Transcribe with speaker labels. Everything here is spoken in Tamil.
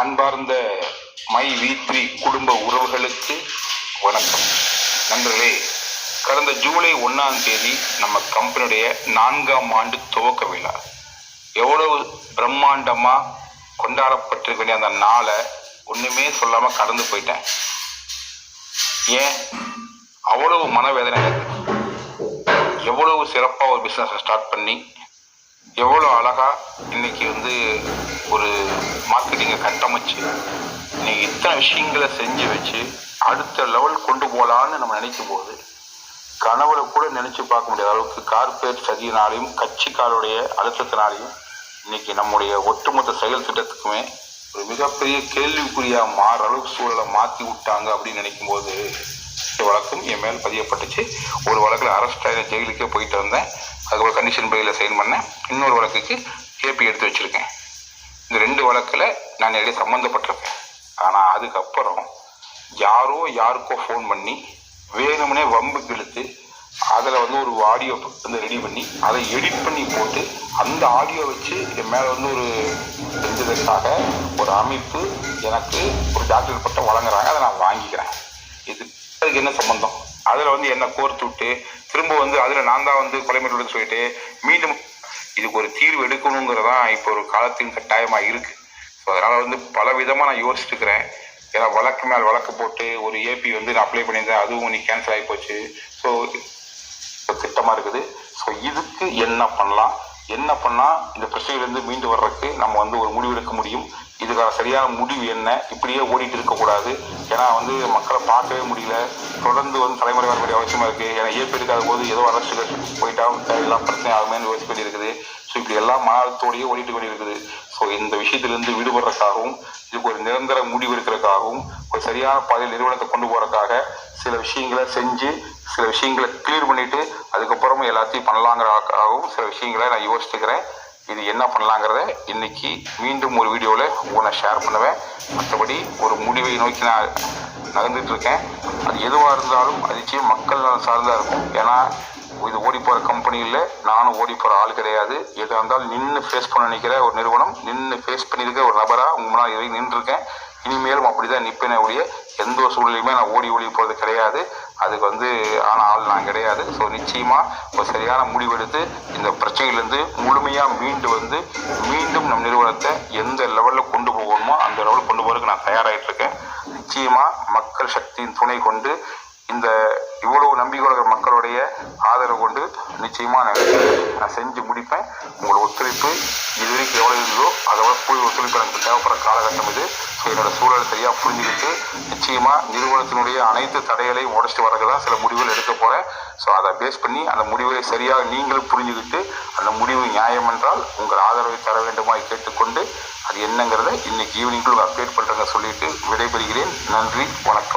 Speaker 1: அன்பார்ந்த மை வீத்ரி த்ரீ குடும்ப உறவுகளுக்கு வணக்கம். நண்பர்களே கடந்த ஜூலை ஒன்றாம் தேதி நம்ம கம்பெனியுடைய நான்காம் ஆண்டு துவக்க விழா. எவ்வளவு பிரம்மாண்டமாக கொண்டாடப்பட்டிருக்க வேண்டிய அந்த நாளை ஒன்றுமே சொல்லாமல் கடந்து போயிட்டேன். ஏன்? அவ்வளவு மனவேதனை எவ்வளவு சிறப்பாக ஒரு பிஸ்னஸை ஸ்டார்ட் பண்ணி எவ்வளோ அழகாக இன்னைக்கு வந்து ஒரு மார்க்கெட்டிங்கை கட்டமைச்சு இன்னைக்கு இத்தனை விஷயங்களை செஞ்சு வச்சு அடுத்த லெவல் கொண்டு போகலான்னு நம்ம நினைக்கும் போது கனவுல கூட நினைச்சு பார்க்க முடியாத அளவுக்கு கார்பரேட் சதியினாலையும் கட்சிக்காருடைய அழுத்தத்தினாலையும் இன்னைக்கு நம்முடைய ஒட்டுமொத்த செயல் திட்டத்துக்குமே ஒரு மிகப்பெரிய கேள்விக்குறியாக மாற அளவுக்கு சூழலை மாற்றி விட்டாங்க அப்படின்னு நினைக்கும் போது இந்த வழக்கும் என் மேல் பதியப்பட்டுச்சு. ஒரு வழக்கில் அரெஸ்ட் ஆகி ஜெயிலுக்கே போயிட்டு வந்தேன் அதுக்கப்புறம் கண்டிஷன் பையில் சைன் பண்ணேன். இன்னொரு வழக்குக்கு கேபி எடுத்து வச்சிருக்கேன். இந்த ரெண்டு வழக்கில் நான் நிறைய சம்மந்தப்பட்டிருக்கேன் ஆனால் அதுக்கப்புறம் யாரோ யாருக்கோ ஃபோன் பண்ணி வேணும்னே வம்புக்கு இழுத்து அதில் வந்து ஒரு ஆடியோ வந்து ரெடி பண்ணி அதை எடிட் பண்ணி போட்டு அந்த ஆடியோ வச்சு என் மேலே வந்து ஒரு செஞ்சதற்காக ஒரு அமைப்பு எனக்கு ஒரு டாக்டர் பட்டம் வழங்குறாங்க. அதை நான் வாங்கிக்கிறேன். இது அதுக்கு என்ன சம்மந்தம் அதில் வந்து என்னை கோர்த்து விட்டு திரும்ப வந்து அதில் நான் தான் வந்து கொலை மிரட்டல்னு சொல்லிட்டு மீண்டும் இதுக்கு ஒரு தீர்வு எடுக்கணுங்கிறதான் இப்போ ஒரு காலத்தின் கட்டாயமாக இருக்குது ஸோ அதனால் வந்து பல விதமாக நான் யோசிச்சுருக்கிறேன் இருக்கிறேன். ஏன்னா வழக்கு மேல் வழக்கு போட்டு ஒரு ஏபி வந்து நான் அப்ளை பண்ணியிருந்தேன் அதுவும் இன்னைக்கு கேன்சல் ஆகி போச்சு. ஸோ திட்டமாக இருக்குது. ஸோ இதுக்கு என்ன பண்ணலாம்? என்ன பண்ணால் இந்த பிரச்சனையிலேருந்து மீண்டு வர்றதுக்கு நம்ம வந்து ஒரு முடிவு எடுக்க முடியும்? இதுக்கான சரியான முடிவு என்ன? இப்படியே ஓடிட்டு இருக்கக்கூடாது ஏன்னா வந்து மக்களை பார்க்கவே முடியல. தொடர்ந்து வந்து தலைமுறை வர வேண்டிய அவசியமாக இருக்குது ஏன்னா ஏற்பி இருக்காத போது ஏதோ அரசுகள் போயிட்டா எல்லாம் பிரச்சனை ஆகுமேன்னு யோசிக்க இருக்குது ஸோ இப்படி எல்லாம் மாதத்தோடையே ஓடிட்டு இருக்குது ஸோ இந்த விஷயத்திலிருந்து விடுபடுறதுக்காகவும் இதுக்கு ஒரு நிரந்தர முடிவு எடுக்கிறதுக்காகவும் ஒரு சரியான பாதையில் நிறுவனத்தை கொண்டு போகிறதுக்காக சில விஷயங்களை செஞ்சு சில விஷயங்களை கிளியர் பண்ணிட்டு அதுக்கப்புறமா எல்லாத்தையும் பண்ணலாங்கிறதுக்காகவும் சில விஷயங்களை நான் யோசிச்சுக்கிறேன். இது என்ன பண்ணலாங்கிறத இன்னைக்கு மீண்டும் ஒரு வீடியோவில் உங்களை ஷேர் பண்ணுவேன். மற்றபடி ஒரு முடிவை நோக்கி நான் நகர்ந்துட்டு இருக்கேன். அது எதுவாக இருந்தாலும் அது நிச்சயம் மக்கள் சார்ந்தா இருக்கும். ஏன்னா இது ஓடி போகிற கம்பெனியில் நானும் ஓடி போகிற ஆள் கிடையாது. எதாக இருந்தாலும் நின்று ஃபேஸ் பண்ண நினைக்கிற ஒரு நிறுவனம் நின்று ஃபேஸ் பண்ணியிருக்க ஒரு நபராக உங்க முன்னாடி இதை நின்றுருக்கேன். இனிமேலும் அப்படி தான் நிற்பேனே ஒழிய எந்த ஒரு சூழ்நிலையுமே நான் ஓடி ஓடி போகிறது கிடையாது. அதுக்கு வந்து ஆன ஆள் நான் கிடையாது. ஸோ நிச்சயமாக ஒரு சரியான முடிவெடுத்து இந்த பிரச்சனையிலேருந்து முழுமையாக மீண்டு வந்து மீண்டும் நம் நிறுவனத்தை எந்த லெவலில் கொண்டு போகணுமோ அந்த லெவலில் கொண்டு போகிறதுக்கு நான் தயாராகிட்டு இருக்கேன் நிச்சயமாக மக்கள் சக்தியின் துணை கொண்டு இந்த இவ்வளவு நம்பிக்கை மக்களுடைய ஆதரவு கொண்டு நிச்சயமாக நான் செஞ்சு முடிப்பேன். உங்களோட ஒத்துழைப்பு இதுவரைக்கும் எவ்வளோ இருந்ததோ அதை விட கூடிய ஒத்துழைப்பு எனக்கு தேவைப்படுற காலகட்டம் இது. ஸோ என்னோட சூழலை சரியாக புரிஞ்சுக்கிட்டு நிச்சயமாக நிறுவனத்தினுடைய அனைத்து தடைகளையும் உடச்சிட்டு வரக்கு தான் சில முடிவுகள் எடுக்க போகிறேன் ஸோ அதை பேஸ் பண்ணி அந்த முடிவை சரியாக நீங்களும் புரிஞ்சுக்கிட்டு அந்த முடிவு நியாயம் என்றால் உங்கள் ஆதரவை தர வேண்டுமாய் கேட்டுக்கொண்டு அது என்னங்கிறத இன்னைக்கு ஈவினிங்குள்ள அப்டேட் பண்ணுறேங்க சொல்லிட்டு விடைபெறுகிறேன். நன்றி வணக்கம்.